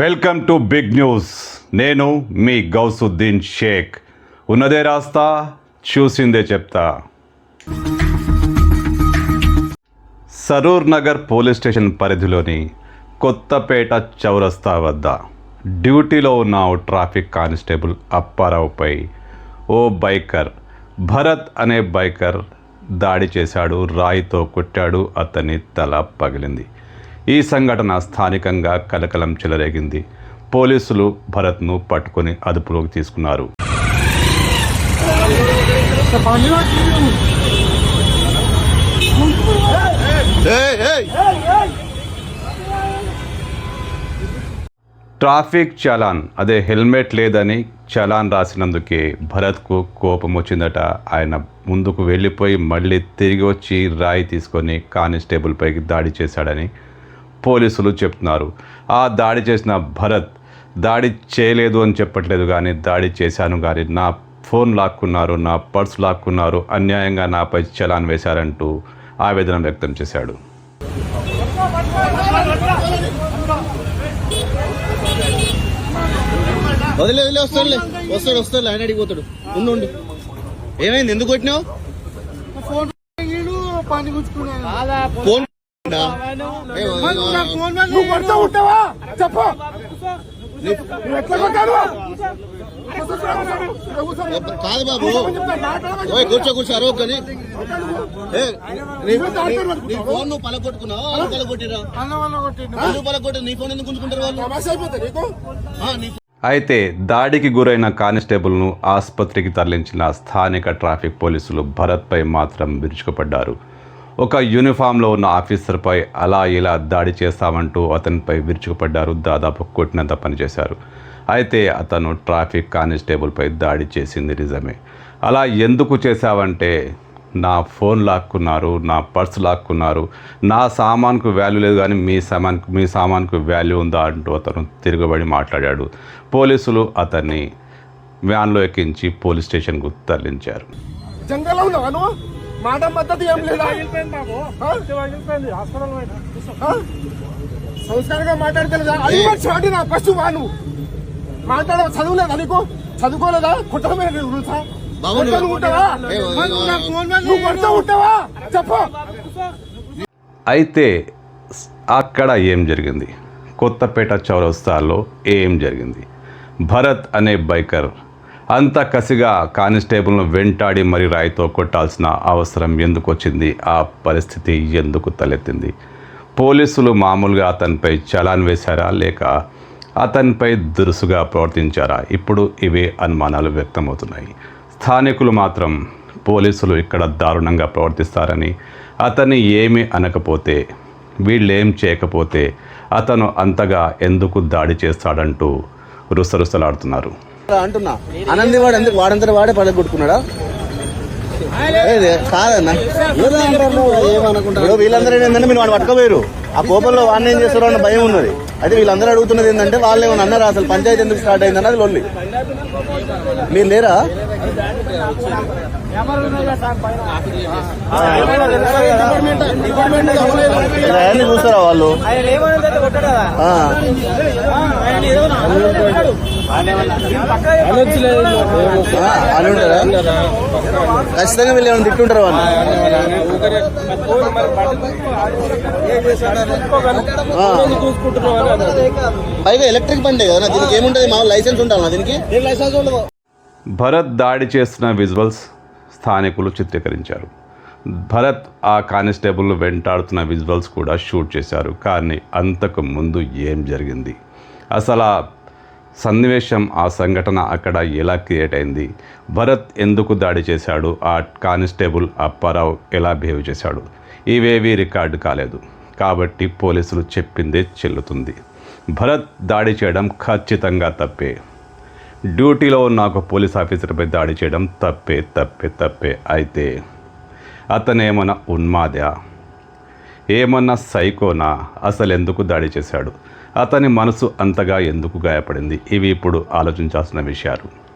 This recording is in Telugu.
Welcome to big news. నేను మీ గౌసుద్దీన్ షేక్. ఉన్నదే రాస్తా చూసిందే చెప్తా. సరూర్ నగర్ పోలీస్ స్టేషన్ పరిధిలోని కొత్తపేట చౌరస్తా వద్ద డ్యూటీలో ఉన్న ఓ ట్రాఫిక్ కానిస్టేబుల్ అప్పారావుపై ఓ బైకర్ భరత్ అనే బైకర్ దాడి చేశాడు రాయితో కొట్టాడు అతని తల పగిలింది. ఈ సంఘటన స్థానికంగా కలకలం చెలరేగింది. పోలీసులు భరత్ను పట్టుకొని అదుపులోకి తీసుకున్నారు. ట్రాఫిక్ చలాన్ అదే హెల్మెట్ లేదని చలాన్ రాసినందుకే భరత్కు కోపం వచ్చిందట. ఆయన ముందుకు వెళ్ళిపోయి మళ్ళీ తిరిగి వచ్చి రాయి తీసుకొని కానిస్టేబుల్ పైకి దాడి చేశాడని పోలీసులు చెప్తున్నారు. ఆ దాడి చేసిన భరత్ దాడి చేయలేదు అని చెప్పట్లేదు కానీ దాడి చేశాను కానీ నా ఫోన్ లాక్కున్నారు నా పర్స్ లాక్కున్నారు అన్యాయంగా నాపై చలాన్ వేశారంటూ ఆవేదన వ్యక్తం చేశాడు. వదిలే వదిలే వస్తాడులే వస్తాడు వస్తాడు ఆయన అడిగి పోతాడు. ఉండు ఉండు. ఏమైంది ఎందుకు కొట్టినావు? ఫోన్ నువ్వు కొడుతూ ఉంటావా? చెప్పు. కాదు బాబు. ఓయ్ కూర్చో కూర్చో అరవ కానీ ఏ, నీ నీ ఫోన్ నువ్వు పలగొట్టుకున్నావు? పలగొట్టిరా? పలగొట్టి నీ ఫోన్ ఎందుకు ఉంచుకుంటారు వాళ్ళు? అయితే దాడికి గురైన కానిస్టేబుల్ను ఆసుపత్రికి తరలించిన స్థానిక ట్రాఫిక్ పోలీసులు భరత్పై మాత్రం విరుచుకుపడ్డారు. ఒక యూనిఫామ్లో ఉన్న ఆఫీసర్పై అలా ఇలా దాడి చేస్తామంటూ అతనిపై విరుచుకుపడ్డారు. దాదాపు కొట్టినంత పనిచేశారు అయితే అతను ట్రాఫిక్ కానిస్టేబుల్పై దాడి చేసింది నిజమే. అలా ఎందుకు చేశావంటే నా ఫోన్ లాక్కున్నారు నా పర్స్ లాక్కున్నారు నా సామాన్కు వాల్యూ లేదు కానీ మీ సామాన్కు మీ సామాన్కు వాల్యూ ఉందా అంటూ అతను తిరగబడి మాట్లాడాడు. పోలీసులు అతన్ని వ్యాన్లో ఎక్కించి పోలీస్ స్టేషన్కు తరలించారు. మాట పద్ధతి ఏం లేదా? సంస్కారంగా మాట్లాడతలేదా? అది చాటి నా ఫస్ట్ వా నువ్వు మాట్లాడ చదువులేదా నీకు? చదువుకోలేదా? కుటుంబమే రూల్సా బాబు, కొడతా నువ్వు- ఉంటావా? ఏ, ఏ, మరి నువ్వు నా ఫోన్ మీద నువ్వు కొడతా ఉంటావా? చెప్పు. అయితే అక్కడ ఏం జరిగింది? కొత్తపేట చౌరస్తాలో ఏం జరిగింది? భరత్ అనే బైకర్ అంత కసిగా కానిస్టేబుల్ను వెంటాడి మరి రాయితో కొట్టాల్సిన అవసరం ఎందుకు వచ్చింది ఆ పరిస్థితి ఎందుకు తలెత్తింది? పోలీసులు మామూలుగా అతనిపై చలాన్ వేశారా? లేక అతనిపై దురుసుగా ప్రవర్తించారా? ఇప్పుడు ఇవే అనుమానాలు వ్యక్తమవుతున్నాయి. స్థానికులు మాత్రం పోలీసులు ఇక్కడ దారుణంగా ప్రవర్తిస్తారని అతన్ని ఏమీ అనకపోతే వీళ్ళేం చేయకపోతే అతను అంతగా ఎందుకు దాడి చేస్తాడంటూ రుసరుసలాడుతున్నారు. అంటున్నా. ఆనంది వాడు ఎందుకు వాడంతా వాడే పడగొట్టుకున్నాడా? కాదన్నా. ఏమనుకుంటారు వీళ్ళందరూ ఏంటంటే మీరు వాడు పట్టుకోపోయారు ఆ కోపంలో వాడిని ఏం చేస్తారో అన్న భయం ఉన్నది. అయితే వీళ్ళందరూ అడుగుతున్నది ఏంటంటే వాళ్ళు ఏమన్నా అన్నారా అసలు పంచాయతీ ఎందుకు స్టార్ట్ అయిందని అది లొల్లి. మీరు లేరా? అన్ని చూస్తారా వాళ్ళు? అని ఉంటారా ఖచ్చితంగా వీళ్ళు ఏమైనా తిట్టుంటారా వాళ్ళు. ఆ. పైగా ఎలక్ట్రిక్ బండి కదా దీనికి ఏముంటది? మా లైసెన్స్ ఉండాలి దీనికి? లైసెన్స్ ఉండదు. భరత్ దాడి చేస్తున్న విజువల్స్ స్థానికులు చిత్రీకరించారు. భరత్ ఆ కానిస్టేబుల్ను వెంటాడుతున్న విజువల్స్ కూడా షూట్ చేశారు. కానీ అంతకు ముందు ఏం జరిగింది? అసలు ఆ సన్నివేశం ఆ సంఘటన అక్కడ ఎలా క్రియేట్ అయింది? భరత్ ఎందుకు దాడి చేశాడు? ఆ కానిస్టేబుల్ అప్పారావు ఎలా బిహేవ్ చేశాడు? ఇవేవి రికార్డు కాలేదు. కాబట్టి పోలీసులు చెప్పిందే చెల్లుతుంది. భరత్ దాడి చేయడం ఖచ్చితంగా తప్పే. డ్యూటీలో ఉన్న ఒక పోలీస్ ఆఫీసర్పై దాడి చేయడం తప్పే తప్పే తప్పే. అయితే అతనేమన్నా ఉన్మాద? ఉన్మాదా ఏమన్నా సైకోనా? అసలు ఎందుకు దాడి చేశాడు? అతని మనసు అంతగా ఎందుకు గాయపడింది? ఇవి ఇప్పుడు ఆలోచించాల్సిన విషయాలు.